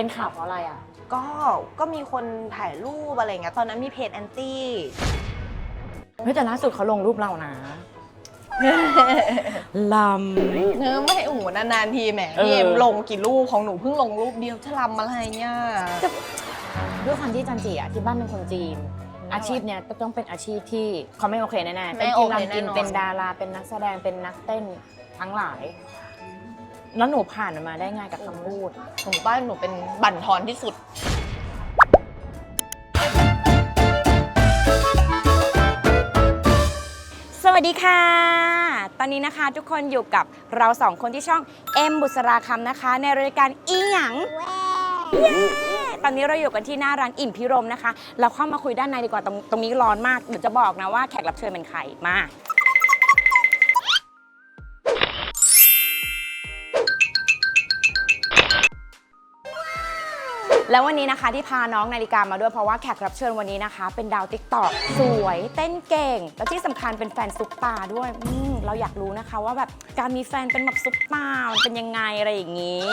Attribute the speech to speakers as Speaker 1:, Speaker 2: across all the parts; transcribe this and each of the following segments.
Speaker 1: เป็นข่าวเพราะอะไรอะ
Speaker 2: ก็ก็มีคนถ่ายรูปอะไรเงี้ยตอนนั้นมีเพจแอนตี้
Speaker 1: เฮ้ยแต่ล่าสุดเขาลงรูปเรานะล
Speaker 2: เนื้อไม่โอ้โหนานๆทีแหม
Speaker 1: เออ
Speaker 2: พี่เอ็มลงกี่รูปของหนูเพิ่งลงรูปเดียวจะลำอะไรเนี่ยำ
Speaker 1: ด้วยความที่จันจีอะที่บ้านเป็นคนจีน อาชีพเนี้ยก็ต้องเป็นอาชีพที่เขาไม่โอเคแน่ๆ
Speaker 2: ไม่
Speaker 1: เป็น
Speaker 2: โอ
Speaker 1: กิน
Speaker 2: เค
Speaker 1: รำกิน
Speaker 2: แน่นอน
Speaker 1: เป็นดาราเป็นนักแสดงเป็นนักเต้นทั้งหลาย แล้วหนูผ่านมันมาได้ไงกับคำพูด
Speaker 2: หนูบ้านหนูเป็นบั่นทอนที่สุด
Speaker 3: สวัสดีค่ะ ตอนนี้นะคะทุกคนอยู่กับเราสองคนที่ช่องเอ็มบุษราคำนะคะ ในรายการอีหยังเย้ตอนนี้เราอยู่กันที่หน้าร้านอิ่มพิรมนะคะ เราเข้ามาคุยด้านในดีกว่าตรงตรงนี้ร้อนมากเดี๋ยวจะบอกนะว่าแขกรับเชิญเป็นใครมา แล้ววันนี้นะคะที่พาน้องนาฬิกามาด้วยเพราะว่าแขกรับเชิญวันนี้นะคะ เป็นดาวติ๊กตอกสวย เต้นเก่ง แล้วที่สำคัญเป็นแฟนซุปตาด้วยอืมเราอยากรู้นะคะว่าแบบการมีแฟนเป็นแบบซุปตามันเป็นยังไงอะไรอย่างนี้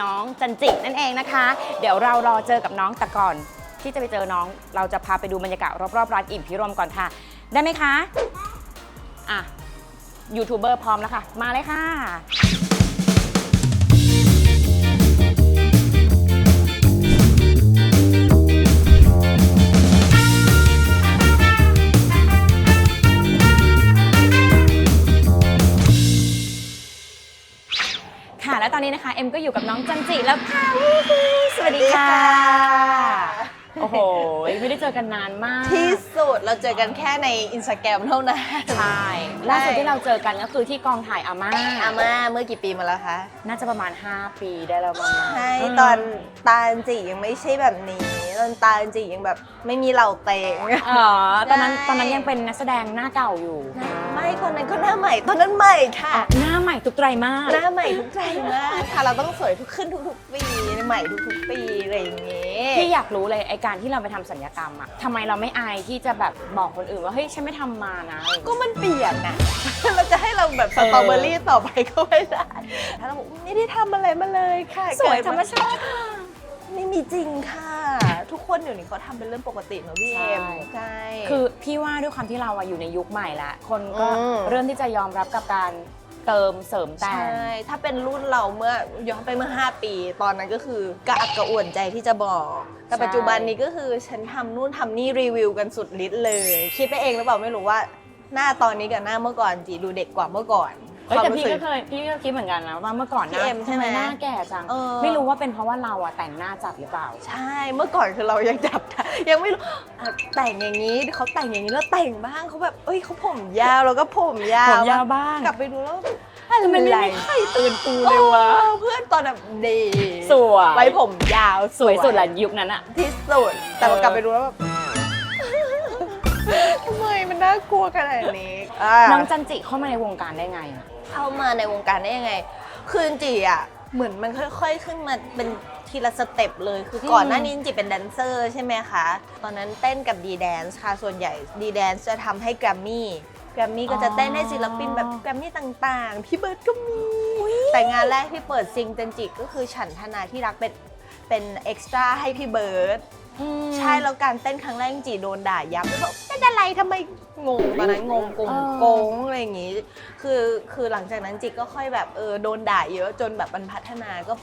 Speaker 3: น้องจันจินั่นเองนะคะ เดี๋ยวเรารอเจอกับน้องแต่ก่อน ที่จะไปเจอน้องเราจะพาไปดูบรรยากาศรอบๆร้านอิ่มพิรมก่อนค่ะ ได้ไหมคะอะยูทูบเบอร์พร้อมแล้วค่ะ มาเลยค่ะ อนนี้นะคะเอ็มก็อยู่กับน้องจันจิแล้วค่ะวู้ฮู้สวัสดีค่ะโอ้โหไม่ได้เจอกันนานมาก
Speaker 2: ที่สุดเราเจอกันแค่ในอินสตาแกรมเท่านั้น
Speaker 1: ใช่ล่าสุดที่เราเจอกันก็คือที่กองถ่ายอาม่า
Speaker 2: อาม่าเมื่อกี่ปีมาแล้วคะ
Speaker 1: น่าจะประมาณ 5 ปีได้แล้วประมาณ
Speaker 2: ใช่ตอนตาลจียังไม่ใช่แบบนี้ ตอนตาลจียังแบบไม่มีเหล่าเตง
Speaker 1: อ๋อตอนนั้น
Speaker 2: ใช่
Speaker 1: ตอนนั้นยังเป็นนักแสดงหน้าเก่าอยู่
Speaker 2: ไม่คนนั้นก็หน้าใหม่ตอนนั้นใหม่ค่ะ
Speaker 1: อะ หน้าใหม่ทุกไตรมาส
Speaker 2: หน้าใหม่ทุกใจมากค่ะ เราต้องสวยทุกขึ้นทุกๆปีใหม่ทุกๆปีอะไรอย่างเงี้ย
Speaker 1: พี่อยากรู้เลยไอการที่เราไปทำสัญญกรรมอะทำไมเราไม่อายที่จะแบบบอกคนอื่นว่าเฮ้ยฉันไม่ทำมานะอะไรอย่าง
Speaker 2: ก็
Speaker 1: เงี้ย
Speaker 2: มันเปลี่ยนนะ เราจะให้เราแบบสตรอเบอรี่ต่อไปก็ไม่ได้ถ้าเราบอกไม่ได้ทำอะไรมาเลยค่ะ
Speaker 1: สวย
Speaker 2: เกิด
Speaker 1: ธรรมชาติ
Speaker 2: ไม่มีจริงค่ะ ทุกคนเดี๋ยวนี้เขาทำเป็นเรื่องปกติเนอะพี่เอ็ม
Speaker 1: ใช่
Speaker 2: ใช่
Speaker 1: คือพี่ว่าด้วยความที่เราอะอยู่ในยุคใหม่ละคนก็
Speaker 2: อืม
Speaker 1: เริ่มที่จะยอมรับกับการเติมเสริมแต่
Speaker 2: ใช่
Speaker 1: ง
Speaker 2: ถ้าเป็นรุ่นเราเมื่อย้อนไปเมื่อ 5 ปี ตอนนั้นก็คือกระอักกระอ่วนใจที่จะบอก แต่
Speaker 1: ใช่
Speaker 2: ปัจจุบันนี้ก็คือฉันทำนู่นทำนี่รีวิวกันสุดฤทธิ์เลย คิดไปเองหรือเปล่าไม่รู้ว่า หน้าตอนนี้กับหน้าเมื่อก่อนจีดูเด็กกว่าเมื่อก่อน
Speaker 1: เฮ้ยแต่พี่
Speaker 2: รู้สึ
Speaker 1: ก็เคยพี่ก็คิดเหมือนกันนะว่าเมื่อก่อนห
Speaker 2: พี่
Speaker 1: น้า
Speaker 2: เอ็มใช่ไหม
Speaker 1: หน้าแก่จัง
Speaker 2: เออ
Speaker 1: ไม่รู้ว่าเป็นเพราะว่าเราอะแต่งหน้าจัดหรือเปล่า
Speaker 2: ใช่ เมื่อก่อนคือเรายังจับได้ยังไม่รู้อะแต่งอย่างนี้เขาแต่งอย่างนี้แล้วแต่งบ้างเขาแบบเอ้ยเขาผมยาวแล้วก็ผมยาว
Speaker 1: ผมยาวบ้าง
Speaker 2: กลับไปดูแล้ว
Speaker 1: ทำไมไม่มีใครตื่นตูเลยวะ
Speaker 2: เออเพื่อนตอนแบบดี
Speaker 1: สวย
Speaker 2: ไว้ผมยาว
Speaker 1: สวยสุดละยุคนั้นอะ
Speaker 2: ที่สุด แต่พอ
Speaker 1: เออ
Speaker 2: กลับไปดูแล้วแบบทำไมมันน่ากลัวขนาดนี้อะ
Speaker 1: น้องจันจิเข้ามาในวงการได้ไงอะ
Speaker 2: เข้ามาในวงการได้ยังไง คือจริงๆอะเหมือนมันค่อย ๆ ขึ้นมาเป็นทีละสเต็ปเลย คือก่อนหน้านี้จริงๆเป็นแดนเซอร์ใช่ไหมคะ ตอนนั้นเต้นกับดีแดนซ์ค่ะ ส่วนใหญ่ดีแดนซ์จะทำให้แกรมมี่ แกรมมี่ก็จะเต้นให้ศิลปินแบบแกรมมี่ต่างๆ พี่เบิร์ดก็มี แต่งานแรกที่เปิดซิงเจนจิก็คือฉันธนาที่รักเป็นเป็นเอ็กซ์ตร้าให้พี่เบิร์ด ใช่แล้วการเต้นครั้งแรกจริงๆโดนด่ายับแล้วบอกเต้นอะไรทำไมงงตอนนั้นงงกง
Speaker 1: เออ
Speaker 2: โกงอะไรอย่างงี้ คือคือหลังจากนั้นจิกก็ค่อยแบบเออโดนด่าเยอะจนแบบมันพัฒนาก็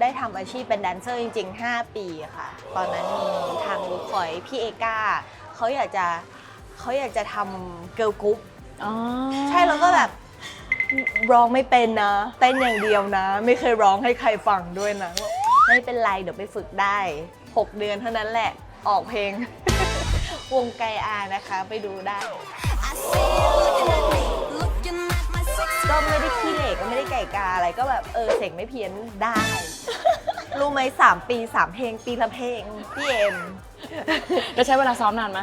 Speaker 2: ได้ทำอาชีพเป็นแดนเซอร์จริง ๆ 5 ปีค่ะ ตอนนั้นมีทางลูกคอยพี่เอกาเขาอยากจะเขาอยากจะทำเกิร์ลกรุ๊ป
Speaker 1: อ๋อ
Speaker 2: ใช่แล้วก็แบบร้องไม่เป็นนะ เต้นอย่างเดียวนะ ไม่เคยร้องให้ใครฟังด้วยนะบอกไม่เป็นไรเดี๋ยวไปฝึกได้ 6 เดือนเท่านั้นแหละ ออกเพลง วงไกอานะคะ ไปดูได้
Speaker 4: I see you looking at me, looking at my sexy
Speaker 2: ก็ไม่ได้ขี้เหร่ก็ไม่ได้ไก่กาอะไรก็แบบเออเสียงไม่เพี้ยนได้ รู้ไหมสามปีสามเพลงปีละเพลงพี่เอ็ม
Speaker 1: แล้วใช้เวลาซ้อมนานไหม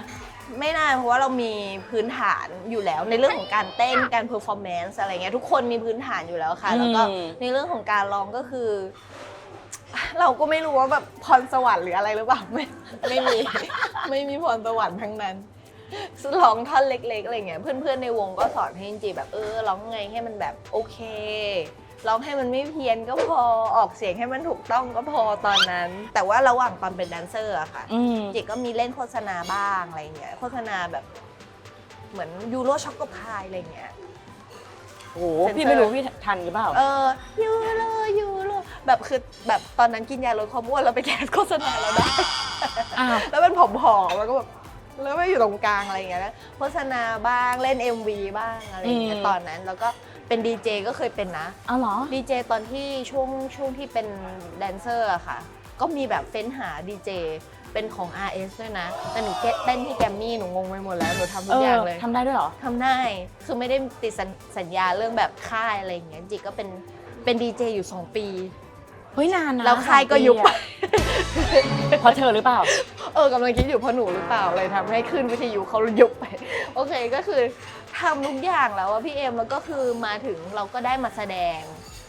Speaker 2: ไม่นานเพราะว่าเรามีพื้นฐานอยู่แล้วในเรื่องของการเต้นการเพอร์ฟอร์แมนซ์อะไรเงี้ยทุกคนมีพื้นฐานอยู่แล้วค่ะ แล้วก็
Speaker 1: อืม
Speaker 2: ในเรื่องของการร้องก็คือ เราก็ไม่รู้ว่าแบบพรสวรรค์หรืออะไรหรือเปล่าไม่ไม่มี ไม่มีพรสวรรค์ทั้งนั้นร้องท่อนเล็กๆอะไรเงี้ยเพื่อนๆในวงก็สอนให้จริงๆแบบเออร้องไงให้มันแบบโอเคร้องให้มันไม่เพี้ยนก็พอออกเสียงให้มันถูกต้องก็พอตอนนั้น แต่ว่าระหว่างตอนเป็นแดนเซอร์อะค่ะ
Speaker 3: อืม
Speaker 2: จิก็มีเล่นโฆษณาบ้างอะไรเงี้ยโฆษณาแบบ เหมือนยูโรช็อกโกพายอะไรเงี้ย
Speaker 3: โอ้โหพี่ไม่รู้พี่ทันหรือเปล่า
Speaker 2: เออยูโรยูโร แบบคือแบบตอนนั้นกินยาลดความอ้วนแล้วไปแคสโฆษณาเราได้
Speaker 3: อ้าว
Speaker 2: แล้วเป็นผอมๆแล้วก็แบบแล้วไม่อยู่ตรงกลางอะไรอย่างเงี้ยนะโฆษณาบ้างเล่น MV บ้างอะไรอย่างเงี้ย
Speaker 3: อืม
Speaker 2: ตอนนั้นแล้วก็เป็นดีเจก็เคยเป็นนะ
Speaker 3: เอาเหรอ
Speaker 2: ดีเจตอนที่ช่วงช่วงที่เป็นแดนเซอร์อะค่ะ ก็มีแบบเฟ้นหาดีเจเป็นของ RS ด้วยนะ แต่หนูเต้นที่แกรมมี่หนูงงไปหมดแล้ว หนูทำทุ
Speaker 3: เอก
Speaker 2: อย่าง
Speaker 3: อ
Speaker 2: เลย
Speaker 3: ทำได้ด้วยเหรอ
Speaker 2: ทำได้คือไม่ได้ติดสัญสัญญาเรื่องแบบค่ายอะไรอย่างเงี้ยจิก็เป็นเป็นดีเจอยู่ 2 ปี
Speaker 3: เฮ้ยนานนะ
Speaker 2: แล้วค่ายก็ยุบไป
Speaker 3: เพราะเธอหรือเปล่า
Speaker 2: เออกำลังคิดอยู่เพราะหนูหรือเปล่าเลยทำให้ขึ้นวิทยุเขายุบไป โอเคก็คือทำทุกอย่างแล้วอะพี่เอ็มแล้วก็คือมาถึงเราก็ได้มาแสดง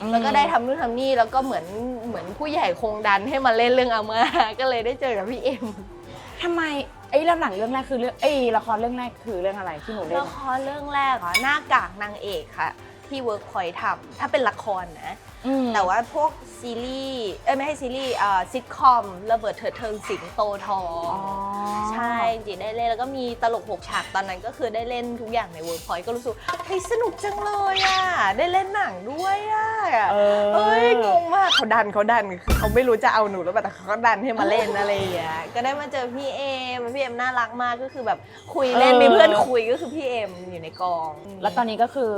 Speaker 3: อืม
Speaker 2: แล้วก็ได้ทำนู่นทำนี่แล้วก็เหมือนเหมือนผู้ใหญ่คงดันให้มาเล่นเรื่องอาม่าก็เลยได้เจอกับพี่เอ็ม
Speaker 3: ทำไมไอ้เรื่องหนังเรื่องแรกคือเรื่องไอ้ยละครเรื่องแรกคือเรื่องอะไรที่หนูเล่น
Speaker 2: ละครเรื่องแรกอะหน้ากากนางเอกค่ะ ที่เวิร์กพอยท์ทำถ้าเป็นละครนะ
Speaker 3: อืม
Speaker 2: แต่ว่าพวกซีรีส์เอ้ยไม่ใช่ซีรีส์อ่าซิทคอมระเบิดเถิดเทิงสิงโตทอง
Speaker 3: อ๋อ
Speaker 2: ใช่จีได้เล่นแล้วก็มีตลกหกฉากตอนนั้นก็คือได้เล่นทุกอย่างในเวิร์กพอยต์ก็รู้สึกเฮ้ยสนุกจังเลยอะ ได้เล่นหนังด้วยอะ
Speaker 3: เออ
Speaker 2: เอ้ยงงมากเขาดันเขาดันคือเขาไม่รู้จะเอาหนูแล้วแต่เขาก็ดันให้มาเล่นอะไรอย่างเงี้ยก็ได้มาเจอพี่เอมพี่เอมน่ารักมากก็คือแบบคุยเล่น
Speaker 3: เออ
Speaker 2: มีเพื่อนคุยก็คือพี่เอมอยู่ในกอง
Speaker 3: แล้วตอนนี้ก็คือ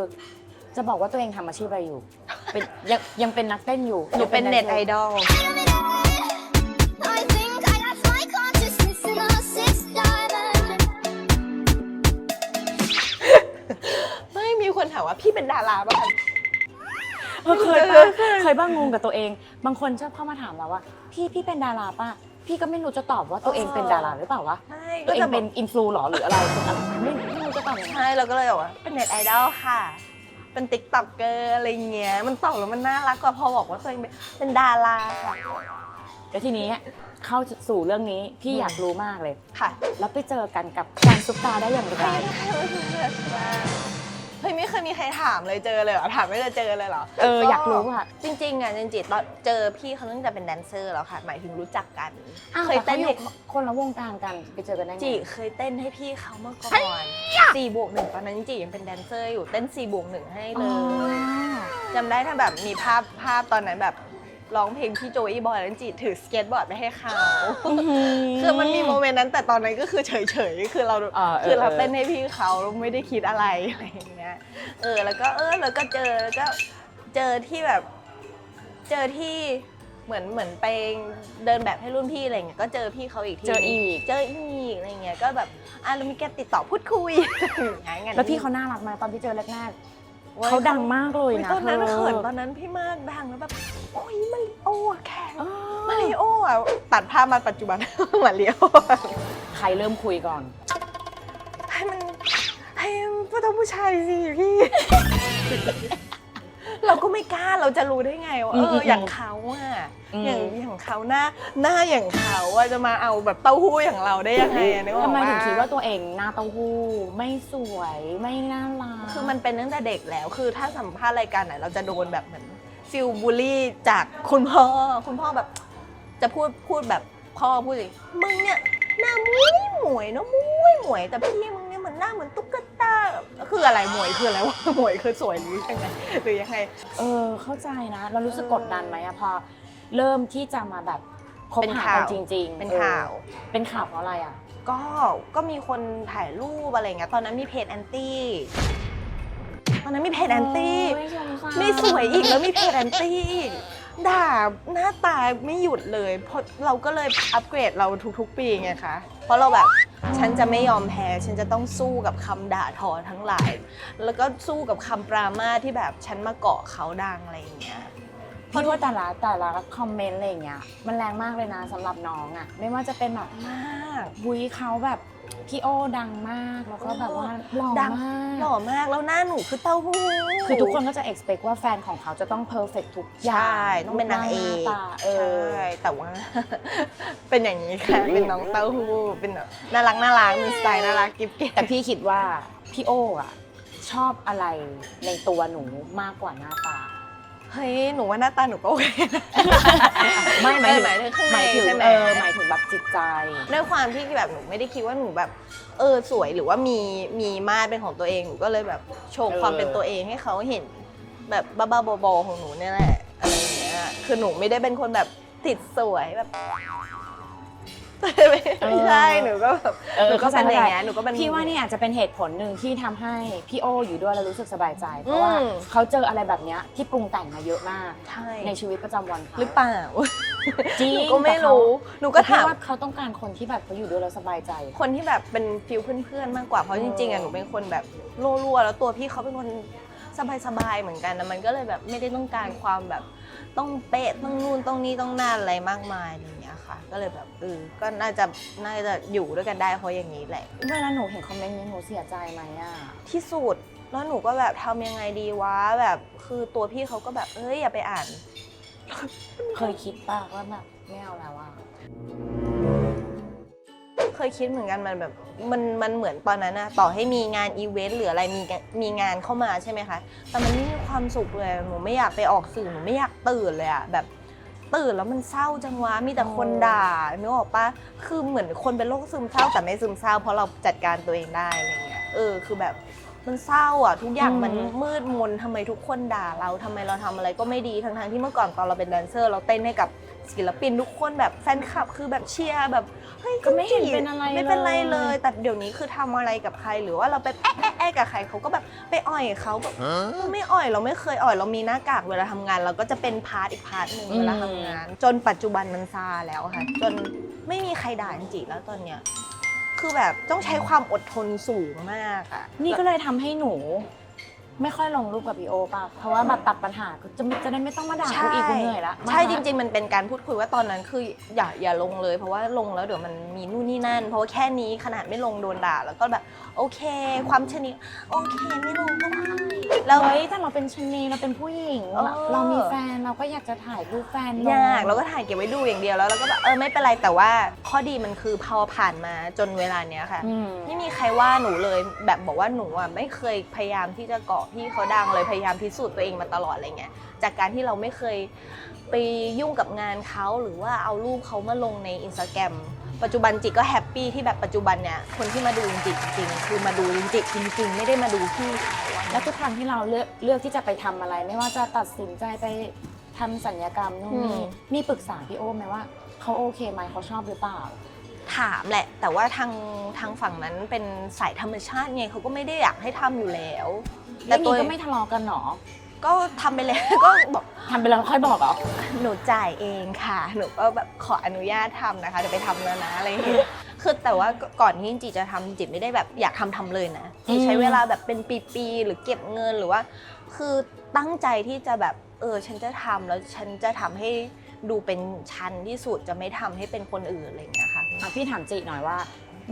Speaker 3: จะบอกว่าตัวเองทำอาชีพอะไรอยู่ เป็นยังยังเป็นนักเต้นอยู่
Speaker 2: หนูเป็นเน็ตไอดอล
Speaker 4: I think I lost my consciousness in a sixth dimension.
Speaker 2: ไม่มีคนถามว่าพี่เป็นดาราป่ะคะ
Speaker 3: เออเคยปะเคยบ้างงงกับตัวเอง บางคนชอบเข้ามาถามเราว่า พี่พี่เป็นดาราป่ะ พี่ก็ไม่รู้จะตอบว่าตัวเองเป็นดาราหรือเปล่าวะ
Speaker 2: ใช่
Speaker 3: ตัวเอง
Speaker 2: จะบ
Speaker 3: เป็
Speaker 2: อก
Speaker 3: นอินฟลูหรอหรืออะไรเป็นอะไรไม่ไม่รู้จะตอบยังไง
Speaker 2: ใช่เราก็เลยบอกว่าเป็นเน็ตไอดอลค่ะ เป็นติ๊กต็อกเกอร์อะไรเงี้ย มันตอบแล้วมันน่ารักกว่าพอบอกว่าตัวเองเป็นเป็นดาราค่ะ
Speaker 3: แล้วทีนี้เข้าสู่เรื่องนี้พี่อยากรู้มากเลย
Speaker 2: ค่ะ
Speaker 3: แล้วไปเจอกันกับการซุปตาได้อย่างไร
Speaker 2: เฮ้ยไม่เคยมีใครถามเลยเจอเลยเหรอถามไม่เคยเจอเลยเหรอ
Speaker 3: เอออยากรู้อะ
Speaker 2: จริงๆอะจริงๆตอนเจอพี่เขาตั้งแต่เป็นแดนเซอร์แล้วค่ะ หมายถึงรู้จักกัน
Speaker 3: อ้าว
Speaker 2: เคย
Speaker 3: แต่
Speaker 2: เต้
Speaker 3: เขา
Speaker 2: น
Speaker 3: อ
Speaker 2: ให้
Speaker 3: ยู่คนละวงการกันไปเจอกันได้ไง
Speaker 2: จีเคยเต้นให้พี่เขาเมื่อก่อนสี่บวกหนึ่งตอนนั้นจียังเป็นแดนเซอร์อยู่เต้นสี่บวกหนึ่งให้เล
Speaker 3: อ๋อ
Speaker 2: ยจำได้ถ้าแบบมีภาพภาพตอนนั้นแบบ ร้องเพลงพี่โจอี้บอยแล้วจีถือสเก็ตบอร์ดไปให้เขาคือมันมีโมเมนต์นั้นแต่ตอนนั้นก็คือเฉยๆคือเรา
Speaker 3: อ่าเออ
Speaker 2: คือเรา
Speaker 3: เออ
Speaker 2: เต้นให้พี่เขาเราไม่ได้คิดอะไรอะไรอย่างเงี้ยเออแล้วก็เออแล้วก็เจอแล้วก็เจอที่แบบ เจอที่เหมือนเหมือนไปเดินแบบให้รุ่นพี่อะไรเงี้ยก็เจอพี่เขาอีกที
Speaker 3: เจออีก
Speaker 2: เจออีกอะไรเงี้ยก็แบบอะเรามีแกติดต่อพูดคุยอย่างเงี้ย
Speaker 3: แล้วพี่เขาน่ารักไหมตอนที่เจอแรก
Speaker 2: โอ้ย
Speaker 3: ๆเขาดังมากเลย
Speaker 2: อุ๊ย
Speaker 3: นะ
Speaker 2: ตอนนั้น
Speaker 3: ธ
Speaker 2: เขินตอนนั้นพี่มากดังแล้วแบบโอ้ยมาริโออะแขก
Speaker 3: เออ
Speaker 2: มาริโออะตัดภาพมาปัจจุบันมาริโอ
Speaker 3: ใครเริ่มคุยก่อน
Speaker 2: ให้มันให้ผู้ต้องผู้ชายสิพี่ เราก็ไม่กล้าเราจะรู้ได้ไงว่าเอ
Speaker 3: อืมอื
Speaker 2: อ
Speaker 3: ม
Speaker 2: อย่างเขาอะ
Speaker 3: อืม
Speaker 2: อย่างอย่างเขาหน้าหน้าอย่างเขาอะจะมาเอาแบบเต้าหู้อย่างเราได้ยังไงอะนึกออก
Speaker 3: ทำไม
Speaker 2: ปะ
Speaker 3: ถึงคิดว่าตัวเองหน้าเต้าหู้ไม่สวยไม่น่ารัก
Speaker 2: คือมันเป็นตั้งแต่เด็กแล้ว คือถ้าสัมภาษณ์รายการไหนเราจะโดนแบบเหมือนฟิลบูลลี่จากคุณพ่อ คุณพ่อแบบ จะพูดพูดแบบพ่อพูดสิมึงเนี่ยหน้ามุ้ยหมวยเนอะมุ้ยหมวยแต่พี่มึงเนี่ยเห มือนหน้าเหมือนตุ๊กตาคืออะไรหมวยคืออะไรวะหมวยคือสวยหรือยังไงหรือยังไง
Speaker 3: เออเข้าใจนะ เรารู้สึก
Speaker 2: เออ
Speaker 3: กดดันไหมอะพอเริ่มที่จะมาแบบคบ
Speaker 2: เป็น
Speaker 3: หา
Speaker 2: ข่าว
Speaker 3: กันจริงๆ
Speaker 2: เป็น
Speaker 3: ออ
Speaker 2: ข่าว
Speaker 3: เป็นข่าวเพราะอะไรอะ
Speaker 2: ก็ก็มีคนถ่ายรูปอะไรเงี้ยตอนนั้นมีเพจแอนตี้ตอนนั้นมีเพจแอนตี้
Speaker 3: โยสงสาร
Speaker 2: ไม่สวยอีกแล้วมีเพจแอนตี้อีกด่าหน้าตาไม่หยุดเลยเพราะเราก็เลยอัปเกรดเราทุกๆ ปีไงคะเพราะเราแบบ ฉันจะไม่ยอมแพ้ ฉันจะต้องสู้กับคำด่าทอทั้งหลาย แล้วก็สู้กับคำปรามาสที่แบบฉันมาเกาะเขาดังอะไรอย่างเงี้ย
Speaker 3: พี่ว่าแต่ละแต่ละคอมเมนต์อะไรอย่างเงี้ยมันแรงมากเลยนะสำหรับน้องอะไม่ว่าจะเป็นแบบ
Speaker 2: มาก
Speaker 3: บุยเขาแบบ พี่โอดังมากแล้วก็แบบว่าหล่อ
Speaker 2: ดัง
Speaker 3: มาก
Speaker 2: หล่อมากแล้วหน้าหนูคือเต้าหู้
Speaker 3: คือทุกคนก็จะ expect ว่าแฟนของเขาจะต้อง perfect ทุกอ
Speaker 2: ใช
Speaker 3: ย่าง่
Speaker 2: ต้องเป็นนางเอ
Speaker 3: รูป
Speaker 2: ก
Speaker 3: ร่หน้าตาเออ
Speaker 2: ใช่แต่ว่า เป็นอย่างนี้ค่ะ เป็นน้องเต้าหู้เป็นแบบน่ารักน่ารักมีสไตล์น่ารักกิ๊บเก๋
Speaker 3: แต่พี่คิดว่า พี่โออะชอบอะไรในตัวหนูมากกว่าหน้าตา
Speaker 2: เฮ้ยหนูว่าหน้าตาหนูก็โอเคนะ
Speaker 1: ไม่หมายถึง
Speaker 2: หมายถึงข้างใน
Speaker 1: หมายถึง
Speaker 2: ใช่ไหม
Speaker 1: เออหมายถึงแบบจิตใจ
Speaker 2: ด้วยความที่แบบหนูไม่ได้คิดว่าหนูแบบ เออสวยหรือว่ามีมีมาตรเป็นของตัวเองหนูก็เลยแบบโชว์
Speaker 1: เออ
Speaker 2: ความเป็นตัวเองให้เขาเห็น แบบบ้าๆบอๆของหนูเนี่ยแหละอะไรอย่างเงี้ยคือหนูไม่ได้เป็นคนแบบติดสวยแบบ ไม่ใช่หนูก็แบบ
Speaker 1: เออ
Speaker 2: หนูก็เป็น
Speaker 1: เข้าใจ
Speaker 2: อย่างเงี้ยหนูก็เป็น
Speaker 3: พี่ว่านี่อาจจะเป็นเหตุผลหนึ่งที่ทำให้พี่โออยู่ด้วยแล้วรู้สึกสบายใจ เพราะว่า
Speaker 2: อืม
Speaker 3: เขาเจออะไรแบบเนี้ยที่ปรุงแต่งมาเยอะมาก
Speaker 2: ใช่
Speaker 3: ในชีวิตประจำวันเขา
Speaker 2: หรือเปล่า
Speaker 3: จริง
Speaker 2: หนูก็ไม่
Speaker 3: แต่เขา
Speaker 2: รู้หนูก็ถาม
Speaker 3: พี่ว่าเขาต้องการคนที่แบบเขาอยู่ด้วยแล้วสบายใจ
Speaker 2: คนที่แบบเป็นฟิลเพื่อนๆมากกว่าเพราะจริงๆอะหนูเป็นคนแบบรั่วๆแล้วตัวพี่เขาเป็นคนสบายๆเหมือนกันนะมันก็เลยแบบไม่ได้ต้องการความแบบต้องเป๊ะต้องนู่นต้องนี่ต้องนั่นอะไรมากมายอะไรอย่างเงี้ย ค่ะ ก็เลยแบบเออก็น่าจะน่าจะอยู่ด้วยกันได้เพราะอย่างนี้แหละ
Speaker 3: เวลาหนูเห็นคอมเมนต์นี้หนูเสียใจไหมอะ
Speaker 2: ที่สุดแล้วหนูก็แบบทำยังไงดีวะแบบคือตัวพี่เขาก็แบบเอ้ยอย่าไปอ่าน
Speaker 3: เคยคิดป่ะว่าแบบไม่เอาแล้วอะ
Speaker 2: เคยคิดเหมือนกันมันแบบมันมันเหมือนตอนนั้นนะต่อให้มีงานอีเวนต์หรืออะไรมีงานมีงานเข้ามาใช่ไหมคะ แต่มันไม่มีความสุขเลยหนูไม่อยากไปออกสื่อหนูไม่อยากตื่นเลยอะแบบ ตื่นแล้วมันเศร้าจังวะมีแต่คนด่านึกออกปะคือเหมือนคนเป็นโรคซึมเศร้าแต่ไม่ซึมเศร้าเพราะเราจัดการตัวเองได้อะไรเงี้ยเออคือแบบมันเศร้าอะทุกอย่างมันมืดมนทำไมทุกคนด่าเราทำไมเราทำอะไรก็ไม่ดีทั้งๆที่เมื่อก่อนตอนเราเป็นแดนเซอร์ เราเต้นให้กับ ศิลปินทุกคนแบบแฟนคลับคือแบบเชียร์แบบเฮ้ย
Speaker 3: ก็ไม่เห็นเป็นอะไร
Speaker 2: ไม่เป็นไร
Speaker 3: เลย
Speaker 2: เลยแต่เดี๋ยวนี้คือทำอะไรกับใครหรือว่าเราไปแอะแอะแอะกับใครเขาก็แบบไปอ่อยเขาแบบไม่อ่อยเราไม่เคยอ่อยเรามีหน้ากากเวลาทำงาน เราก็จะเป็นพาร์ทอีกพาร์ทหนึ่ง
Speaker 3: อืม
Speaker 2: เวลาทำงาน จนปัจจุบันมันซาแล้วค่ะ จนไม่มีใครด่าจริงๆแล้วตอนเนี้ยคือแบบต้องใช้ความอดทนสูงมากอะ
Speaker 3: นี่ก็เลยทำให้หนู ไม่ค่อยลงรูปกับพี่โอป่ะ เพราะว่าแบบตัดปัญหาจะจะได้ไม่ต้องมาด่ากูอีกกูเหนื่อยละ
Speaker 2: ใช่จริง ๆ มันเป็นการพูดคุยว่าตอนนั้นคืออย่าอย่าลงเลย เพราะว่าลงแล้วเดี๋ยวมันมีนู่นนี่นั่น เพราะว่าแค่นี้ขนาดไม่ลงโดนด่าแล้วก็แบบโอเค ความชนิดโอเคไม่ลงก็ได้แล้ว
Speaker 3: เฮ้ยแต่เราเป็นชะนีเราเป็นผู้หญิง
Speaker 2: เออ
Speaker 3: เราเรามีแฟนเราก็อยากจะถ่ายรูปแฟนลง
Speaker 2: ยากเราก็ถ่ายเก็บไว้ดูอย่างเดียวแล้วเราก็แบบเออไม่เป็นไรแต่ว่าข้อดีมันคือพอผ่านมาจนเวลาเนี้ยค่ะ
Speaker 3: อืม
Speaker 2: ไม่มีใครว่าหนูเลยแบบบอกว่าหนูอะไม่เคยพยายามที่จะเกาะพี่เขาดังเลยพยายามพิสูจน์ตัวเองมาตลอดอะไรเงี้ยจากการที่เราไม่เคยไปยุ่งกับงานเขาหรือว่าเอารูปเขามาลงในอินสตาแกรมปัจจุบันจิก็แฮปปี้ที่แบบปัจจุบันเนี่ยคนที่มาดูจริงๆจริงๆคือมาดูจริงๆจริง ๆ ไม่ได้มาดูพี่เขาอะ
Speaker 3: แล้วทุกครั้งที่เราเลือกเลือกที่จะไปทำอะไร ไม่ว่าจะตัดสินใจไปทำสัญญกรรมนู่นนี่มีปรึกษาพี่โอไหมว่าเขาโอเคไหมเขาชอบหรือเปล่า
Speaker 2: ถามแหละ แต่ว่าทางทางฝั่งนั้นเป็นสายธรรมชาติไงเขาก็ไม่ได้อยากให้ทำอยู่แล้ว
Speaker 3: แต่ตัวก็ไม่ทะเลาะกันหรอ
Speaker 2: ก็ทำไปแล้วก็บอก
Speaker 3: ทำไปแล้วค่อยบอกเหรอ
Speaker 2: หนูจ่ายเองค่ะ หนูก็แบบขออนุญาตทำนะคะเดี๋ยวไปทำแล้วนะอะไรอย่างเงี้ยคือแต่ว่าก่อนที่จิจะทำจิไม่ได้แบบอยากทำทำเลยนะจิใช้เวลาแบบเป็นปีๆหรือเก็บเงินหรือว่า คือตั้งใจที่จะแบบเออฉันจะทำแล้วฉันจะทำให้ดูเป็นชั้นที่สุดจะไม่ทำให้เป็นคนอื่นอะไรอย่างเงี้ยค่ะ
Speaker 3: อะพี่ถามจีหน่อยว่า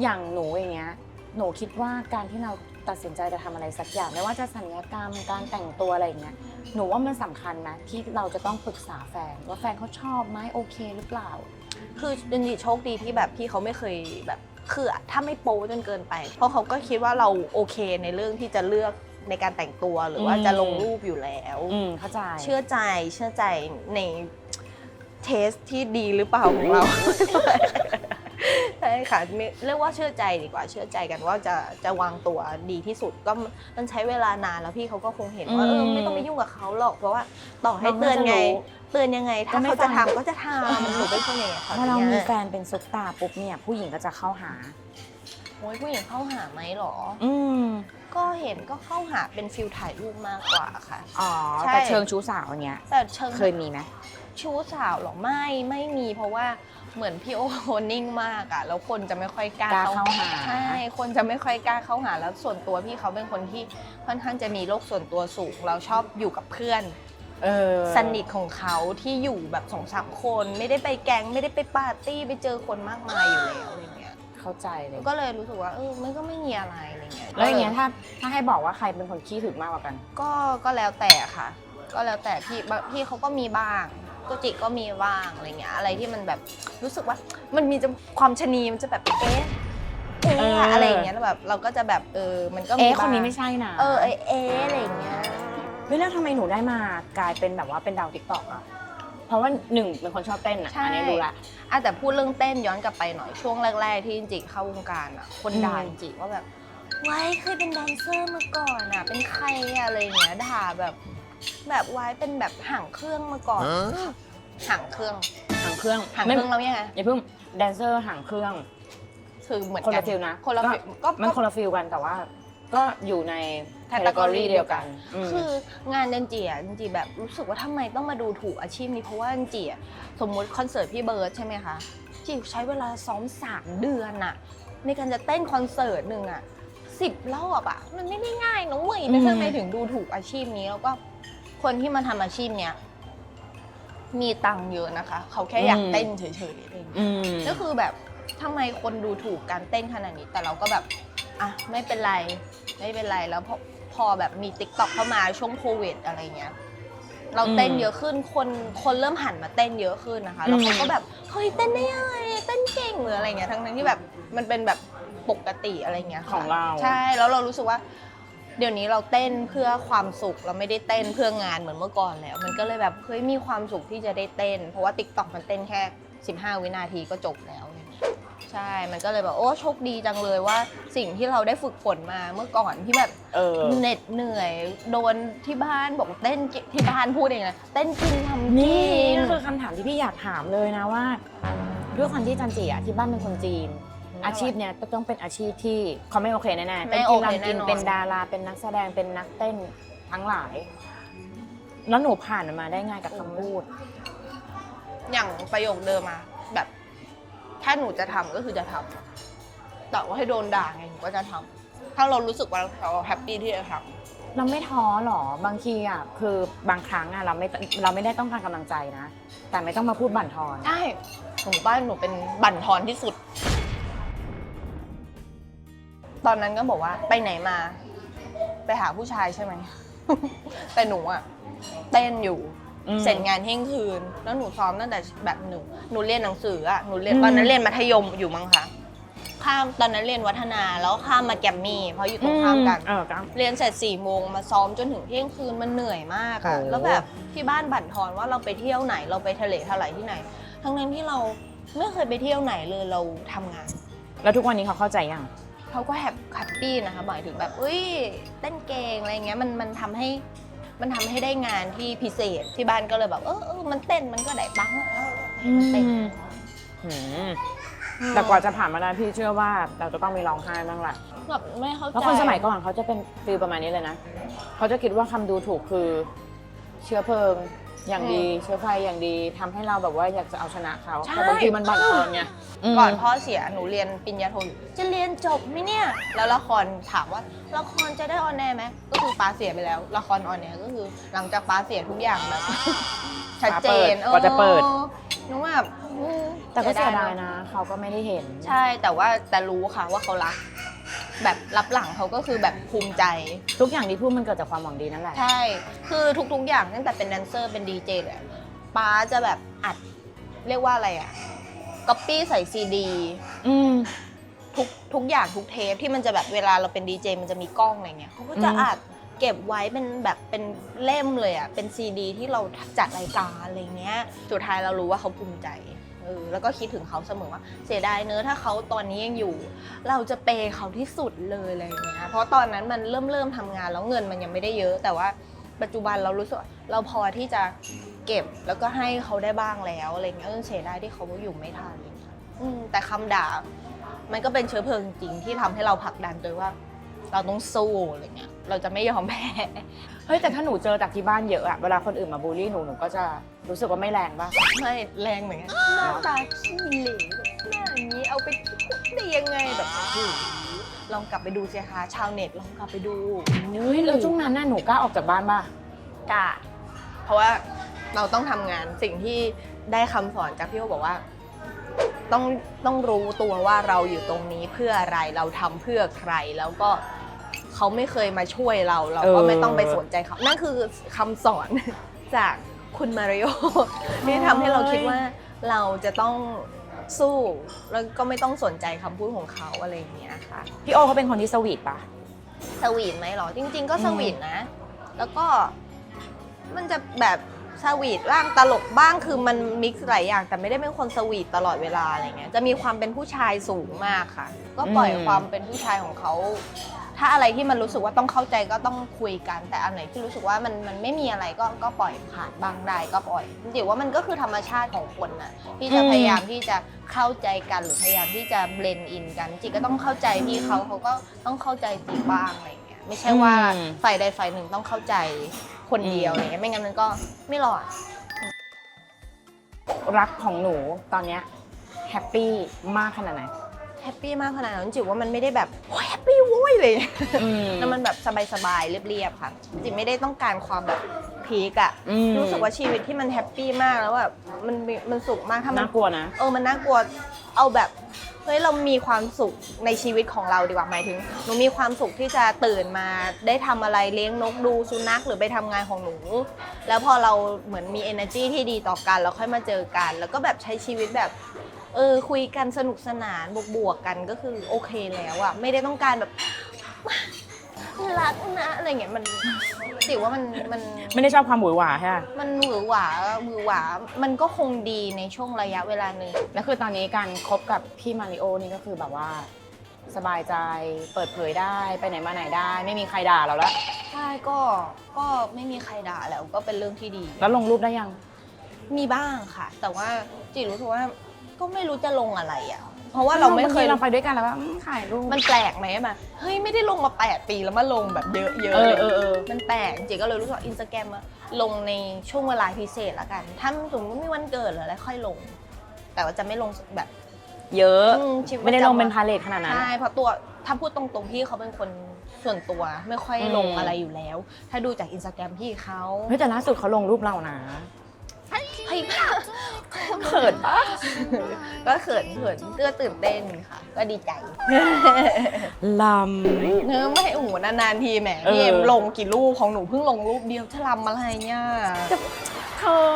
Speaker 3: อย่างหนูอย่างเงี้ย หนูคิดว่าการที่เรา ตัดสินใจจะทำอะไรสักอย่างไม่ว่าจะสัญญกรรมการแต่งตัวอะไรอย่างเงี้ยหนูว่ามันสำคัญนะที่เราจะต้องปรึกษาแฟน ว่าแฟนเขาชอบไหมโอเคหรือเปล่า
Speaker 2: คือจริงๆโชคดีที่แบบพี่เขาไม่เคยแบบคือถ้าไม่โป๊จนเกินไป เพราะเขาก็คิดว่าเราโอเคในเรื่องที่จะเลือกในการแต่งตัวหรือว่า
Speaker 3: อืม
Speaker 2: จะลงรูปอยู่แล้ว
Speaker 3: อืมเข้าใจ
Speaker 2: เชื่อใจเชื่อใจในเทสที่ดีหรือเปล่าของเรา ใช่ค่ะไม่เรียกว่าเชื่อใจดีกว่าเชื่อใจกันว่าจะจะวางตัวดีที่สุดก็มันใช้เวลานานแล้วพี่เขาก็คงเห็นว่า
Speaker 3: อืม
Speaker 2: เออไม่ต้องไปยุ่งกับเขาหรอกเพราะว่าต่อให้
Speaker 3: น้อง
Speaker 2: เตือน
Speaker 3: น่าจะ
Speaker 2: ไง
Speaker 3: รู้
Speaker 2: เตือนยังไง ถ้า
Speaker 3: ก็ไม่
Speaker 2: เขาจะ
Speaker 3: ฟัง
Speaker 2: ทำก็จะทำหนูเป็นคนอย่างเงี้ยค่ะ
Speaker 3: ถ้าเรามี
Speaker 2: เนี่ย
Speaker 3: แฟนเป็นซุปตาปุ๊บเนี่ยผู้หญิงก็จะเข้าหา
Speaker 2: โอ้ยผู้หญิงเข้าหาไหมหรอ
Speaker 3: อืม
Speaker 2: ก็เห็นก็เข้าหาเป็นฟิลถ่ายรูปมากกว่าค่ะ
Speaker 3: อ๋อ
Speaker 2: ใช่
Speaker 3: แต่เชิงชู้สาวเนี้ย
Speaker 2: แต่เชิง
Speaker 3: เคยมีไหม
Speaker 2: ชู้สาวหรอไม่ไม่มีเพราะว่า เหมือนพี่โอนิ่งมากอะแล้วคนจะไม่ค่อยกล้าก
Speaker 3: ล้าเข้าหา
Speaker 2: ใช่ คนจะไม่ค่อยกล้าเข้าหา แล้วส่วนตัวพี่เขาเป็นคนที่ค่อนข้างจะมีโลกส่วนตัวสูง เราชอบอยู่กับเพื่อน
Speaker 3: เออ
Speaker 2: สนิทของเขาที่อยู่แบบสองสามคนไม่ได้ไปแก๊งไม่ได้ไปปาร์ตี้ไปเจอคนมากมายอยู่แล้วอะไรเงี้ย
Speaker 3: เข้าใจเลย
Speaker 2: ก็เลยรู้สึกว่าเออมันก็ไม่มีอะไรอะไรเงี้ย
Speaker 3: แล้วอย่างเงี้ยถ้าถ้าให้บอกว่าใครเป็นคนขี้ถึงมากกว่ากัน
Speaker 2: ก็ก็แล้วแต่ค่ะ ก็แล้วแต่พี่บางพี่เขาก็มีบ้าง ตัวจิกก็มีบ้างอะไรเงี้ยอะไรที่มันแบบรู้สึกว่ามันมีจะความชะนีมันจะแบบเอ๊ะเอ๊ะ
Speaker 3: เอออ
Speaker 2: อะไรอย่างเงี้ยแล้วแบบเราก็จะแบบเออมันก็มี
Speaker 3: เอ๊ะ
Speaker 2: บ้าง
Speaker 3: คนนี้ไม่ใช่นะ
Speaker 2: เออเอ๊ะเอ๊ะอะไรอย่างเงี้ย
Speaker 3: เฮ้ยแล้วทำไมหนูได้มากลายเป็นแบบว่าเป็นดาวติ๊กต็อกอะเพราะว่าหนึ่งเป็นคนชอบเต้นอะ
Speaker 2: ใช่
Speaker 3: อันนี้รู้ละ
Speaker 2: อะแต่พูดเรื่องเต้นย้อนกลับไปหน่อยช่วงแรก ๆ ที่จินจิเข้าวงการอะ คนด่า
Speaker 3: อืม
Speaker 2: จินจิว่าแบบไว้เคยเป็นแดนเซอร์มาก่อนอะ เป็นใครอะอะไรอย่างเงี้ยด่าแบบ แบบไว้เป็นแบบห่างเครื่องมาก่อนห่างเครื่อง
Speaker 3: หางเครื่อง
Speaker 2: ห่าง
Speaker 3: ไม่
Speaker 2: เครื่องแล้วยังไง
Speaker 3: อย่าเพิ่งแดนเซอร์หางเครื่อง
Speaker 2: คือเหมือน
Speaker 3: คน
Speaker 2: กั
Speaker 3: ละฟิลนะ
Speaker 2: คนละ
Speaker 3: ก็
Speaker 2: ฟิลก็
Speaker 3: มัน
Speaker 2: ก็
Speaker 3: คนละฟิลกันแต่ว่า ก็อยู่ในแคตตา
Speaker 2: category
Speaker 3: ล็อเดียวกันม
Speaker 2: คืองานเดนจีอะเดนจีแบบรู้สึกว่าทำไมต้องมาดูถูกอาชีพนี้เพราะว่าเดนจีอะสมมุติคอนเสิร์ตพี่เบิร์ดใช่ไหมคะจีใช้เวลาซ้อมสามเดือนอะในการจะเต้นคอนเสิร์ตหนึ่งอะสิบรอบอะมันไม่ได้ง่ายนะเว้ยแล้วทำไมถึงดูถูกอาชีพนี้แล้วก็ คนที่มาทำอาชีพเนี้ยมีตังค์เยอะนะคะ เขาแค่อยากเต้นเฉยๆอะไรอย่างเงี้ย
Speaker 3: อืม
Speaker 2: ก็คือแบบทำไมคนดูถูกการเต้นขนาดนี้ แต่เราก็แบบ อะ ไม่เป็นไร ไม่เป็นไรแล้วพอพอแบบมีติ๊กต็อกเข้ามาช่วงโควิดอะไรเงี้ย เราเต้นเยอะขึ้นคนคนเริ่มหันมาเต้นเยอะขึ้นนะคะ แล้วเขาก็แบบเฮ้ยเต้นได้ยังไงเต้นเก่งหรืออะไรเงี้ยทั้งนั้นที่แบบมันเป็นแบบปกติอะไรเงี้ยค่ะ
Speaker 3: ของเรา
Speaker 2: ใช่แล้วเรารู้สึกว่า เดี๋ยวนี้เราเต้นเพื่อความสุขเราไม่ได้เต้นเพื่องานเหมือนเมื่อก่อนแล้ว มันก็เลยแบบเฮ้ยมีความสุขที่จะได้เต้น เพราะว่าติ๊กต็อกมันเต้นแค่ 15 วินาทีก็จบแล้วอะไรเงี้ยใช่ มันก็เลยแบบโอ้โชคดีจังเลยว่าสิ่งที่เราได้ฝึกฝนมาเมื่อก่อนที่แบบ
Speaker 3: เออ
Speaker 2: เหน็ดเหนื่อยโดนที่บ้านบอกเต้นเก่งที่บ้านพูดเองนะเต้นกินทำกิ
Speaker 3: นี่
Speaker 2: น
Speaker 3: ก็คือคำถามที่พี่อยากถามเลยนะว่า ด้วยความที่จันจีอะที่บ้านเป็นคนจีน อาชีพเนี้ยก็ต้องเป็นอาชีพที่เขาไม่โอเคแน่ๆ
Speaker 2: ไม่
Speaker 3: เป็น
Speaker 2: โอ
Speaker 3: ที่
Speaker 2: เค
Speaker 3: รำกิน
Speaker 2: แน่นอน
Speaker 3: เป็นดาราเป็นนักแสดงเป็นนักเต้นทั้งหลาย แล้วหนูผ่านมันมาได้ไงกับคำพูด
Speaker 2: อย่างประโยคเดิมมาแบบ ถ้าหนูจะทำก็คือจะทำแต่ว่าให้โดนด่าไงหนูก็จะทำถ้าเรารู้สึกว่าเราแฮปปี้ที่จะทำ
Speaker 3: เราไม่ท้อหรอบางทีอะคือบางครั้งอะเราไม่เราไม่ได้ต้องการกำลังใจนะ แต่ไม่ต้องมาพูดบั่นทอน
Speaker 2: ใช่หนูบ้านหนูเป็นบั่นทอนที่สุด ตอนนั้นก็บอกว่าไปไหนมา ไปหาผู้ชายใช่ไหม แต่หนูอะเต้นอยู่
Speaker 3: อืม
Speaker 2: เสร็จงานเที่ยงคืน แล้วหนูซ้อมตั้งแต่แบบหนูหนูเรียนหนังสืออะหนูเรียน
Speaker 3: อืม
Speaker 2: ตอนนั้นเรียนมัธยมอยู่มั้งคะข้ามตอนนั้นเรียนวัฒนาแล้วข้ามมาแกรมมี่เพราะอยู่ตรงข้ามกัน
Speaker 3: เออครับ
Speaker 2: เรียนเสร็จสี่โมงมาซ้อมจนถึงเที่ยงคืนมันเหนื่อยมากอะ
Speaker 3: โอ้
Speaker 2: แล้วแบบที่บ้านบั่นทอนว่าเราไปเที่ยวไหนเราไปทะเลทลายที่ไหน ทั้งนั้นที่เราไม่เคยไปเที่ยวไหนเลยเราทำงาน
Speaker 3: แล้วทุกวันนี้เขาเข้าใจยัง
Speaker 2: เขาก็แฮปแฮปปี้นะคะหมายถึงแบบเอ้ยเต้นเก่งอะไรเงี้ยมันมันทำให้มันทำให้ได้งานที่พิเศษที่บ้านก็เลยแบบเออเออมันเต้นมันก็ได้ปังอะเออเต้น
Speaker 3: อืมแต่กว่าจะผ่านมาได้พี่เชื่อว่าเราจะต้องมีร้องไห้บ้างแหละ
Speaker 2: แบบไม่เข้าใจ
Speaker 3: แล้วคนสมัยก่อนเขาจะเป็นฟีลประมาณนี้เลยนะเขาจะคิดว่าคำดูถูกคือ เชื้อเพลิง อย่างดีเชื้อไฟอย่างดีทำให้เราแบบว่าอยากจะเอาชนะเขา
Speaker 2: ใช่
Speaker 3: แต่บางทีมันบั่นทอนไงม
Speaker 2: ก่อนพ่อเสียหนูเรียนปริญญาโทอยู่จะเรียนจบไหมเนี่ย แล้วละครถามว่าละครจะได้ออนแอร์ไหมก็คือป้าเสียไปแล้ว ละครออนแอร์ก็คือหลังจากป้าเสียทุกอย่างแบบ ชัดเจน
Speaker 3: กว่าจะเปิด
Speaker 2: ออหนูแบบอืม
Speaker 3: แต่ก็เสียดาย
Speaker 2: เนอะ
Speaker 3: นะ เขาก็ไม่ได้เห็น
Speaker 2: ใช่แต่ว่าแต่รู้ค่ะว่าเขารัก แบบรับหลังเขาก็คือแบบภูมิใจ
Speaker 3: ทุกอย่างที่พูดมันเกิดจากความหวังดีนั่นแหละ
Speaker 2: ใช่ คือทุกๆอย่างตั้งแต่เป็นแดนเซอร์เป็นดีเจเลยป้าจะแบบอัดเรียกว่าอะไรอะก๊อปปี้ใส่ซีดี
Speaker 3: อืม
Speaker 2: ทุกทุกอย่างทุกเทปที่มันจะแบบเวลาเราเป็นดีเจมันจะมีกล้องอะไรเงี้ยเขาก็จะ
Speaker 3: อืม
Speaker 2: อัดเก็บไว้เป็นแบบเป็นเล่มเลยอะเป็นซีดี ที่เราจัดรายการอะไรเงี้ย สุดท้ายเรารู้ว่าเขาภูมิใจ เออแล้วก็คิดถึงเขาเสมอว่า เสียดายเนอะถ้าเขาตอนนี้ยังอยู่ เราจะเปย์เขาที่สุดเลยอะไรเงี้ยเพราะตอนนั้นมันเริ่มเริ่มทำงานแล้วเงินมันยังไม่ได้เยอะ แต่ว่าปัจจุบันเรารู้สึกว่าเราพอที่จะเก็บแล้วก็ให้เขาได้บ้างแล้วอะไรเงี้ยเออเสียดายที่เขาอยู่ไม่ทันอะไรเงี้ยอืมแต่คำด่ามันก็เป็นเชื้อเพลิงจริงที่ทำให้เราผลักดันตัวว่า เราต้องสู้อะไรเงี้ยเราจะไม่ยอมแพ้
Speaker 3: เฮ้ยแต่ถ้าหนูเจอจากที่บ้านเยอะอะเวลาคนอื่นมาบูลลี่หนูหนูก็จะ รู้สึกว่าไม่แรงป่ะ
Speaker 2: ไม่แรงเหมือนกันหน้าตาขี้เหร่หน้าอย่างนี้เอาไปได้ยังไงแบบโอ้โหลองกลับไปดูสิคะชาวเน็ตลองกลับไปดู
Speaker 3: เฮ้ยแล้วช่วงนั้นน่ะหนูกล้าออกจากบ้านป่ะ
Speaker 2: กล้าเพราะว่าเราต้องทำงานสิ่งที่ได้คำสอนจากพี่โอบอกว่า ต้องต้องรู้ตัวว่าเราอยู่ตรงนี้เพื่ออะไรเราทำเพื่อใครแล้วก็เขาไม่เคยมาช่วยเรา เราก็
Speaker 3: เออ
Speaker 2: ไม่ต้องไปสนใจเขานั่นคือคำสอน จาก คุณมาริโอที่ทำให้เราคิดว่าเราจะต้องสู้แล้วก็ไม่ต้องสนใจคำพูดของเขาอะไรอย่างเงี้ยค่ะ
Speaker 3: พี่โอเขาเป็นคนที่สวีทป่ะ
Speaker 2: สวีทไหมเหรอ จริง ๆ ก็สวีทนะ แล้วก็มันจะแบบสวีทบ้างตลกบ้างคือมันมิกซ์หลายอย่าง แต่ไม่ได้เป็นคนสวีทตลอดเวลาอะไรเงี้ยจะมีความเป็นผู้ชายสูงมากค่ะ ก็ปล่อย
Speaker 1: อืม
Speaker 2: ความเป็นผู้ชายของเขา ถ้าอะไรที่มันรู้สึกว่าต้องเข้าใจก็ต้องคุยกัน แต่อันไหนที่รู้สึกว่ามันมันไม่มีอะไรก็ก็ปล่อยผ่านบ้างได้ก็ปล่อยจริงๆว่ามันก็คือธรรมชาติของคนน่ะที่จะพยายามที่จะเข้าใจกันหรือพยายามที่จะเบลนอินกันจิก็ต้องเข้าใจพี่เขาเขาก็ต้องเข้าใจจีบ้างอะไรเงี้ยไม่ใช่ว่า
Speaker 1: อืม
Speaker 2: ฝ่ายใดฝ่ายหนึ่งต้องเข้าใจคนเดียว
Speaker 1: อืม
Speaker 2: อะไรเงี้ยไม่งั้นมันก็ไม่รอด
Speaker 1: รักของหนูตอนเนี้ยแฮปปี้มากขนาดไหน
Speaker 2: แฮปปี้มากขนาดนั้นจิว่ามันไม่ได้แบบโอ้ยแฮปปี้โว้ย เลย
Speaker 1: อืม
Speaker 2: แล้วมันแบบสบายๆ เรียบๆ ค่ะ จิไม่ได้ต้องการความแบบพีกอะ
Speaker 1: อืม
Speaker 2: รู้สึกว่าชีวิตที่มันแฮปปี้มากแล้วแบบมันมีมันสุขมากถ้ามัน
Speaker 1: น่ากลัวนะ
Speaker 2: เออมันน่ากลัวเอาแบบเฮ้ยเรามีความสุขในชีวิตของเราดีกว่าหมายถึงหนูมีความสุขที่จะตื่นมาได้ทำอะไรเลี้ยงนกดูสุนัขหรือไปทำงานของหนู แล้วพอเราเหมือนมี energy ที่ดีต่อกัน แล้วค่อยมาเจอกัน แล้วก็แบบใช้ชีวิตแบบ เออคุยกันสนุกสนานบวกๆกันก็คือโอเคแล้วอะไม่ได้ต้องการแบบรักนะอะไรเงี้ยมันจิว่ามันมัน
Speaker 1: ไม่ได้ชอบความหวือหวาใช่ไหม
Speaker 2: มันหวือหวาหวือหวา มันก็คงดีในช่วงระยะเวลาหนึ่ง
Speaker 1: แล้วคือตอนนี้การคบกับพี่มาริโอนี่ก็คือแบบว่า สบายใจเปิดเผยได้ไปไหนมาไหนได้ ไม่มีใครด่าเราแล้ว
Speaker 2: ใช่ก็ก็ไม่มีใครด่าแล้วก็เป็นเรื่องที่ดี
Speaker 1: แล้วลงรูปได้ยัง
Speaker 2: มีบ้างค่ะ แต่ว่าจิรู้สึกว่า ก็ไม่รู้จะลงอะไรอะ เพราะว่าเราไม่เคย
Speaker 1: เราไปด้วยกันแล้วว่าอืมถ่ายรูป
Speaker 2: มันแปลกไหมมาเฮ้ยไม่ได้ลงมา 8 ปีแล้วมาลงแบบเยอะๆ
Speaker 1: เออ
Speaker 2: เลย
Speaker 1: เออเออ
Speaker 2: มันแปลกจิก็เลยรู้สึกว่าอินสตาแกรมลงในช่วงเวลาพิเศษละกัน ถ้าสมมติว่ามีวันเกิดหรืออะไรค่อยลง แต่ว่าจะไม่ลงแบบ
Speaker 1: เยอะ
Speaker 2: อืมชีวิต
Speaker 1: ไม่ได้ลงเป็น
Speaker 2: ประจำวัน
Speaker 1: พาเลทขนาดนั้น
Speaker 2: ใช่เพราะตัวถ้าพูดตรงๆพี่เขาเป็นคนส่วนตัวไม่ค่อย
Speaker 1: อืม
Speaker 2: ลงอะไรอยู่แล้ว ถ้าดูจากอินสตาแกรมพี่เขา
Speaker 1: เฮ้ยแต่ล่าสุดเขาลงรูปเรานะ
Speaker 2: เฮ้ย
Speaker 1: เขินปะ
Speaker 2: ก็เขินเขินก็ตื่นเต้นค่ะ ก็ดีใจ
Speaker 1: ล
Speaker 2: เนื้อไม่โอ้โหนานๆทีแหม
Speaker 1: เออ
Speaker 2: พี่เอ็มลงกี่รูปของหนูเพิ่งลงรูปเดียวจะรำอะไรเนี่ยำ
Speaker 1: เธอ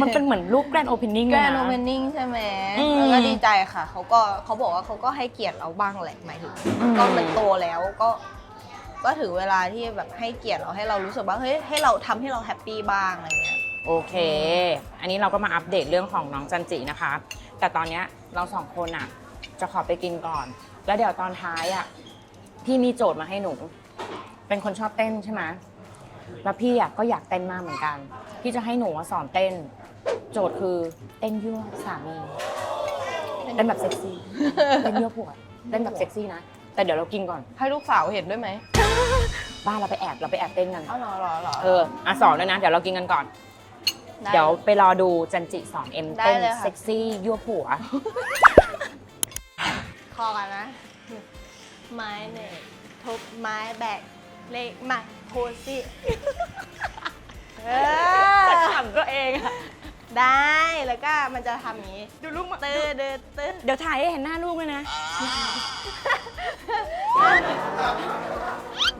Speaker 1: มันเป็นเหมือนรูปแกรนด์โอเพนนิ่ง
Speaker 2: แก
Speaker 1: เลย
Speaker 2: รน
Speaker 1: นะ
Speaker 2: โอเ n นิ่งใช่ไหม
Speaker 1: อืม
Speaker 2: แล้วก็ดีใจค่ะ เขาก็เขาบอกว่าเขาก็ให้เกียรติเราบ้างแหละหมายถึง
Speaker 1: อืม
Speaker 2: ก็มันโตแล้วก็ก็ถึงเวลาที่แบบให้เกียรติเราให้เรารู้สึกว่าเฮ้ยให้เราทำให้เราแฮปปี้บ้างอะไรเงี้ย
Speaker 1: โอเค อันนี้เราก็มาอัปเดตเรื่องของน้องจันจินะคะ แต่ตอนเนี้ยเราสองคนอะ จะขอไปกินก่อน แล้วเดี๋ยวตอนท้ายอะ พี่มีโจทย์มาให้หนู เป็นคนชอบเต้นใช่ไหมแล้วพี่อะก็อยากเต้นมากเหมือนกัน พี่จะให้หนูอะสอนเต้น โจทย์คือเต้นยั่วสามี เต้นแบบเซ็กซี่ เต้นยั่วผัวเต้นแบบเซ็กซี่นะ แต่เดี๋ยวเรากินก่อน
Speaker 2: ให้ลูกสาวเห็นด้วยไหม
Speaker 1: บ้านเราไปแอบเราไปแอบเต้นกัน
Speaker 2: อ๋อเหรอเหรอเหรอ
Speaker 1: เอออะสอนด้วยนะ เดี๋ยวเรากินกันก่อน
Speaker 2: ได้
Speaker 1: เดี๋ยวไปรอดูจันจิสอนเอ็ม
Speaker 2: ได้
Speaker 1: เต้น
Speaker 2: เลยค่ะ
Speaker 1: เซ็กซี่ยั่วผัว
Speaker 2: คอกันนะ ไม้เนี่ยทุบไม้แบกเลขไม้โพสิเออ
Speaker 1: ขำตัวเองอะ
Speaker 2: ได้แล้วก็มันจะทำอย่างนี้ดูลูกมาตื้อเดือตื้อ
Speaker 3: เดี๋ยวถ่ายให้เห็นหน้าลูกเลยนะ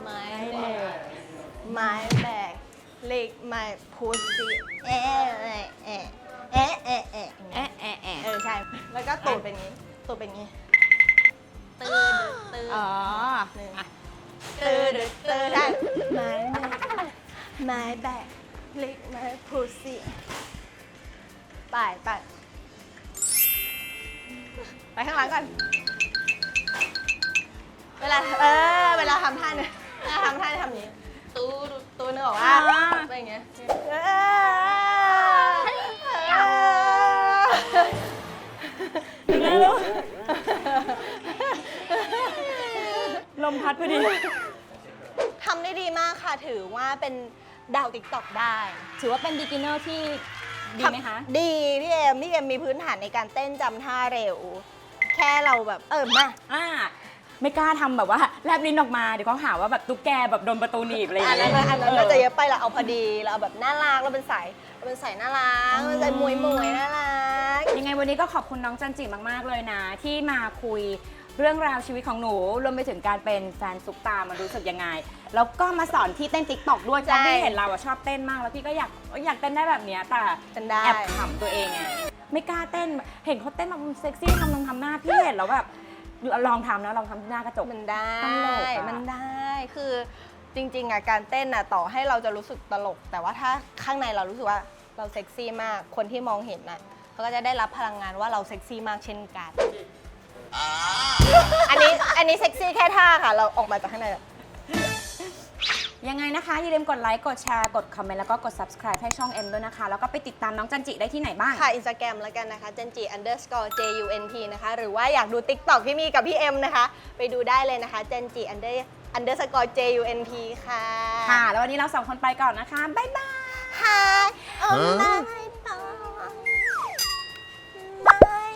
Speaker 2: ไม้แบกไม้แบก เลขไม้โพสิเอะเอะเอะเอะเอะเอะ
Speaker 3: แอะแอะแอะ
Speaker 2: เออใช่ แล้วก็ตูดเป็นอย่างนี้ตูดเป็นอย่างนี้ตื้อตื้อ
Speaker 3: อ๋อ
Speaker 2: หนึ่งตื้อดือตื้อได้ไม้แบกไม้แบกเล็กไม้พูสิไปไปไปข้างหลังก่อน เวลา เออ เวลาทำท่าเนี่ยเวลาทำท่าเนี่ยทำอย่างนี้ ตูด ตูนึกออกว่าเป็นอย่างเงี้ยเออ
Speaker 3: ลมพัดพอดี
Speaker 2: ทำได้ดีมากค่ะถือว่าเป็นดาวติ๊กต็อกได้
Speaker 3: ถือว่าเป็น beginner ที่ดีไหมคะ
Speaker 2: ดีพี่เอ็มพี่เอ็มมีพื้นฐานในการเต้นจำท่าเร็ว แค่เราแบบเออมา
Speaker 3: อ่า ไม่กล้าทำแบบว่าแลบลิ้นออกมา เดี๋ยวเขาหาว่าแบบตุ๊กแกแบบโดนประตูหนีบอะไรอย่าง
Speaker 2: อัน
Speaker 3: เงี้
Speaker 2: นั้น
Speaker 3: ย
Speaker 2: อันนั้นเราจะเยอะไปเราเอาพอดีเราเอาแบบน่ารักเราเป็นสายเราเป็นสายน่ารักเราเป็นสายมวยมวยๆน่ารัก
Speaker 3: ยังไงวันนี้ก็ขอบคุณน้องจันจิมาก ๆ เลยนะ ที่มาคุยเรื่องราวชีวิตของหนูรวมไปถึงการเป็นแฟนซุปตามันรู้สึกยังไง แล้วก็มาสอนที่เต้นติ๊กต็อกด้วยเพ
Speaker 2: ใช่
Speaker 3: ราะพี่เห็นเราอะชอบเต้นมาก แล้วพี่ก็อยากอยากเต้นได้แบบเนี้ยแต่
Speaker 2: กันได้
Speaker 3: แอบขำตัวเองไงไม่กล้าเต้นเห็นเขาเต้นแบบเซ็กซี่ทำนงทำหน้าพี่เห็นแล้วแบบ ลองทำนะลองทำที่หน้ากระจก
Speaker 2: มันได้
Speaker 3: ตลกอะ
Speaker 2: มันได้คือจริงๆอะการเต้นอะต่อให้เราจะรู้สึกตลก แต่ว่าถ้าข้างในเรารู้สึกว่าเราเซ็กซี่มากคนที่มองเห็นน่ะเขาก็จะได้รับพลังงานว่าเราเซ็กซี่มากเช่นกัน อันนี้อันนี้เซ็กซี่แค่ท่าค่ะ เราออกมาจากข้างในแบบ
Speaker 3: ยังไงนะคะ อย่าลืมกดไลค์ กดแชร์ กดคอมเมนต์ แล้วก็กด subscribe ให้ช่องเอ็มด้วยนะคะ แล้วก็ไปติดตามน้องจันจิได้ที่ไหนบ้าง
Speaker 2: ค่ะอินสตาแกรมแล้วกันนะคะ genji underscore junt นะคะ หรือว่าอยากดู TikTok พี่มีกับพี่เอ็มนะคะ ไปดูได้เลยนะคะ genji under underscore junt ค่ะ
Speaker 3: ค่ะ แล้ววันนี้เราสองคนไปก่อนนะคะ บ๊ายบาย
Speaker 2: Hi โอ้บายบายบาย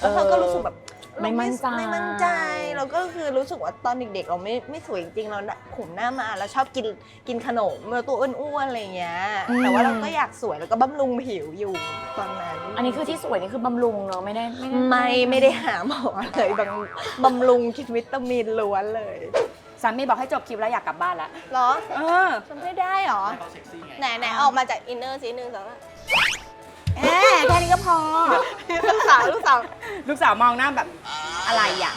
Speaker 2: แล้วเราก็รู้สึกแบบ
Speaker 1: ไม่มั่นใจ
Speaker 2: ไม่มั่นใจเราก็คือรู้สึกว่าตอนเด็กๆ เราไม่ไม่สวยจริงๆเราขุมหน้ามาแล้วชอบกินกินขนมเราตัวอ้วนๆอะไรอย่างเงี้ยแต่ว่าเราก็อยากสวยแล้วก็บำรุงผิวอยู่ตอนนั้น
Speaker 1: อันนี้คือที่สวยนี่คือบำรุงเนอะไม่ได้ไม่ได้
Speaker 2: ไม่ไม่ได้หาหมอเลยบำบำรุงกินวิตามินล้วนเลย
Speaker 3: สามีบอกให้จบคลิปแล้วอยากกลับบ้านแล้ว
Speaker 2: เหรอ
Speaker 3: เออ
Speaker 2: ทำไม่ได้เหรอไหนไหนออกมาจากอินเนอร์สิหนึ่งสอง
Speaker 3: เอ๊แค่นี้ก็พอ
Speaker 2: ลูกสาวลูกสาว
Speaker 3: ลูกสาวมองหน้าแบบอะไรอะ